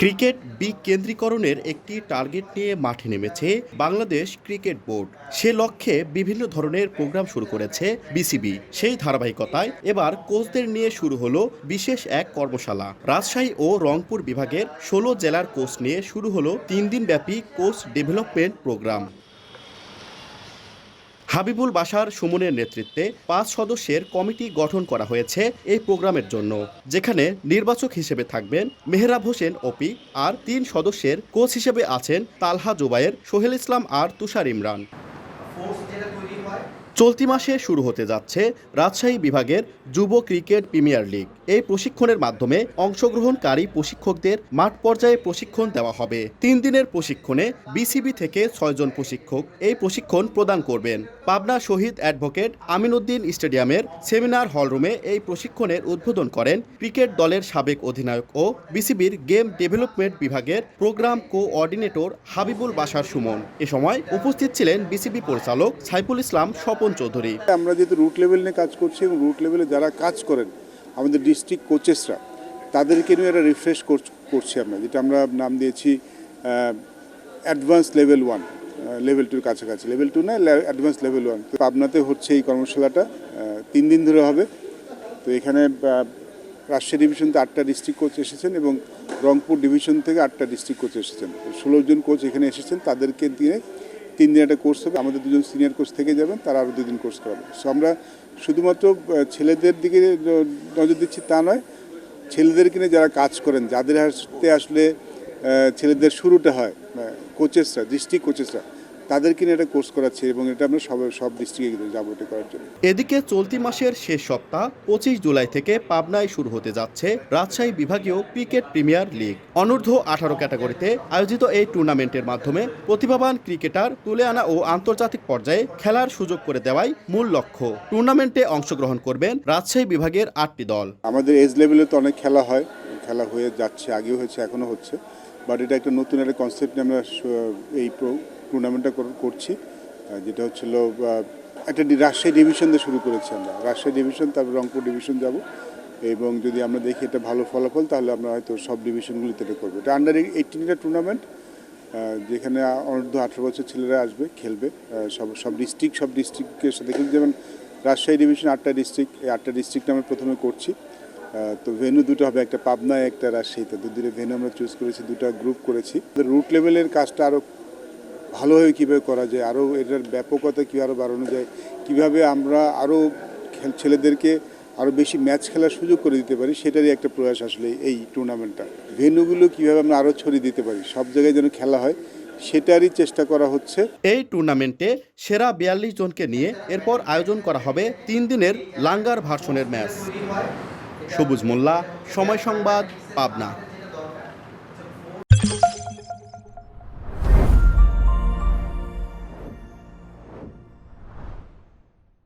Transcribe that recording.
Cricket বিকেন্দ্রীকরণের একটি target নিয়ে মাঠে নেমেছে বাংলাদেশ ক্রিকেট বোর্ড। সে লক্ষ্যে বিভিন্ন ধরনের প্রোগ্রাম শুরু করেছে বিসিবি। সেই ধারাবাহিকতায় এবার কোচদের নিয়ে শুরু হলো বিশেষ এক কর্মশালা। রাজশাহী ও রংপুর বিভাগের ষোলো জেলার কোচ নিয়ে শুরু হলো তিন দিনব্যাপী কোচ ডেভেলপমেন্ট প্রোগ্রাম। হাবিবুল বাসার সুমনের নেতৃত্বে পাঁচ সদস্যের কমিটি গঠন করা হয়েছে এই প্রোগ্রামের জন্য, যেখানে নির্বাচক হিসেবে থাকবেন মেহরাব হোসেন ওপি আর তিন সদস্যের কোচ হিসেবে আছেন তালহা জুবায়ের, সোহেল ইসলাম আর তুষার ইমরান। ফোর্স যেটা তৈরি হয় চলতি মাসে শুরু হতে যাচ্ছে রাজশাহী বিভাগের যুব ক্রিকেট প্রিমিয়ার লিগ। এই প্রশিক্ষণের মাধ্যমে অংশগ্রহণকারী প্রশিক্ষকদের মাঠ পর্যায়ে প্রশিক্ষণ দেওয়া হবে। তিন দিনের প্রশিক্ষণে বিসিবি থেকে ছয়জন প্রশিক্ষক এই প্রশিক্ষণ প্রদান করবেন। পাবনা শহীদ অ্যাডভোকেট আমিনউদ্দিন স্টেডিয়ামের সেমিনার হলরুমে এই প্রশিক্ষণের উদ্বোধন করেন ক্রিকেট দলের সাবেক অধিনায়ক ও বিসিবির গেম ডেভেলপমেন্ট বিভাগের প্রোগ্রাম কোঅর্ডিনেটর হাবিবুল বাশার সুমন। এ সময় উপস্থিত ছিলেন বিসিবি পরিচালক সাইফুল ইসলাম স্বপন চৌধুরী। আমরা যেহেতু রুট লেভেল নিয়ে কাজ করছি এবং রুট লেভেলে যারা কাজ করেন, আমাদের ডিস্ট্রিক্ট কোচেসরা তাদেরকে নিয়ে একটা রিফ্রেশ করছি আমরা, যেটা আমরা নাম দিয়েছি অ্যাডভান্স লেভেল ওয়ান লেভেল টুর কাছাকাছি। লেভেল টু না অ্যাডভান্স লেভেল ওয়ান তো পাবনাতে হচ্ছে এই কর্মশালাটা তিন দিন ধরে হবে। তো এখানে রাজশাহী ডিভিশন থেকে আটটা ডিস্ট্রিক্ট কোচ এসেছেন এবং রংপুর ডিভিশন থেকে আটটা ডিস্ট্রিক্ট কোচ এসেছেন। ষোলো জন কোচ এখানে এসেছেন, তাদেরকে দিয়ে তিন দিন একটা কোর্স হবে, আমাদের দুজন সিনিয়র কোর্স থেকে যাবেন, তারা আরও দুদিন কোর্স করাবে। সো আমরা শুধুমাত্র ছেলেদের দিকে নজর দিচ্ছি তা নয়, ছেলেদের কিনে যারা কাজ করেন, যাদের হাতে আসলে ছেলেদের শুরুটা হয় কোচেসরা ডিস্ট্রিক্ট কোচেসরা তাদেরকে নিয়ে একটা কোর্স করাচ্ছি এবং এটা আমরা সব সব ডিস্ট্রিক্টে যাব এটা করার জন্য। এদিকে চলতি মাসের শেষ সপ্তাহ পঁচিশ জুলাই থেকে পাবনায় শুরু হতে যাচ্ছে রাজশাহী বিভাগীয় ক্রিকেট প্রিমিয়ার লিগ। অনূর্ধ্ব আঠারো ক্যাটাগরিতে আয়োজিত এই টুর্নামেন্টের মাধ্যমে প্রতিভাবান ক্রিকেটার তুলে আনা ও আন্তর্জাতিক পর্যায়ে খেলার সুযোগ করে দেওয়াই মূল লক্ষ্য। টুর্নামেন্টে অংশগ্রহণ করবেন রাজশাহী বিভাগের আটটি দল। আমাদের এজ লেভেলে তো অনেক খেলা হয় খেলা হয়ে যাচ্ছে আগেও হয়েছে এখনও হচ্ছে। বাট এটা একটা নতুন একটা কনসেপ্ট নিয়ে আমরা এই টুর্নামেন্টটা করছি। যেটা হচ্ছিল একটা রাজশাহী ডিভিশন দিয়ে শুরু করেছি আমরা। রাজশাহী ডিভিশন তারপর রংপুর ডিভিশন যাব। এবং যদি আমরা দেখি এটা ভালো ফলাফল, তাহলে আমরা হয়তো সব ডিভিশনগুলিতে এটা করব। এটা আন্ডার এইটিনটা টুর্নামেন্ট যেখানে অনূর্ধ্ব আঠেরো বছর ছেলেরা আসবে, খেলবে। সব সব ডিস্ট্রিক্ট সব ডিস্ট্রিক্টের সাথে খেলবে। যেমন রাজশাহী ডিভিশন আটটা ডিস্ট্রিক্ট এই আটটা ডিস্ট্রিক্ট আমরা প্রথমে করছি। তো ভেনু দুটো হবে, একটা পাবনায়, একটা রাজশাহীতে। দু দুটো ভেন্যু আমরা চুজ করেছি, দুটো গ্রুপ করেছি। রুট লেভেলের কাজটা আরও ভালোভাবে কীভাবে করা যায়, আরও এটার ব্যাপকতা কীভাবে আরও বাড়ানো যায়, কীভাবে আমরা আরও ছেলেদেরকে আরও বেশি ম্যাচ খেলার সুযোগ করে দিতে পারি, সেটারই একটা প্রয়াস আসলে এই টুর্নামেন্টটা ভেন্যুগুলো কীভাবে আমরা আরও ছড়িয়ে দিতে পারি, সব জায়গায় যেন খেলা হয়, সেটারই চেষ্টা করা হচ্ছে। এই টুর্নামেন্টে সেরা বিয়াল্লিশ জনকে নিয়ে এরপর আয়োজন করা হবে তিন দিনের লাঙ্গার ভার্সনের ম্যাচ। সবুজ মোল্লা, সময় সংবাদ, পাবনা।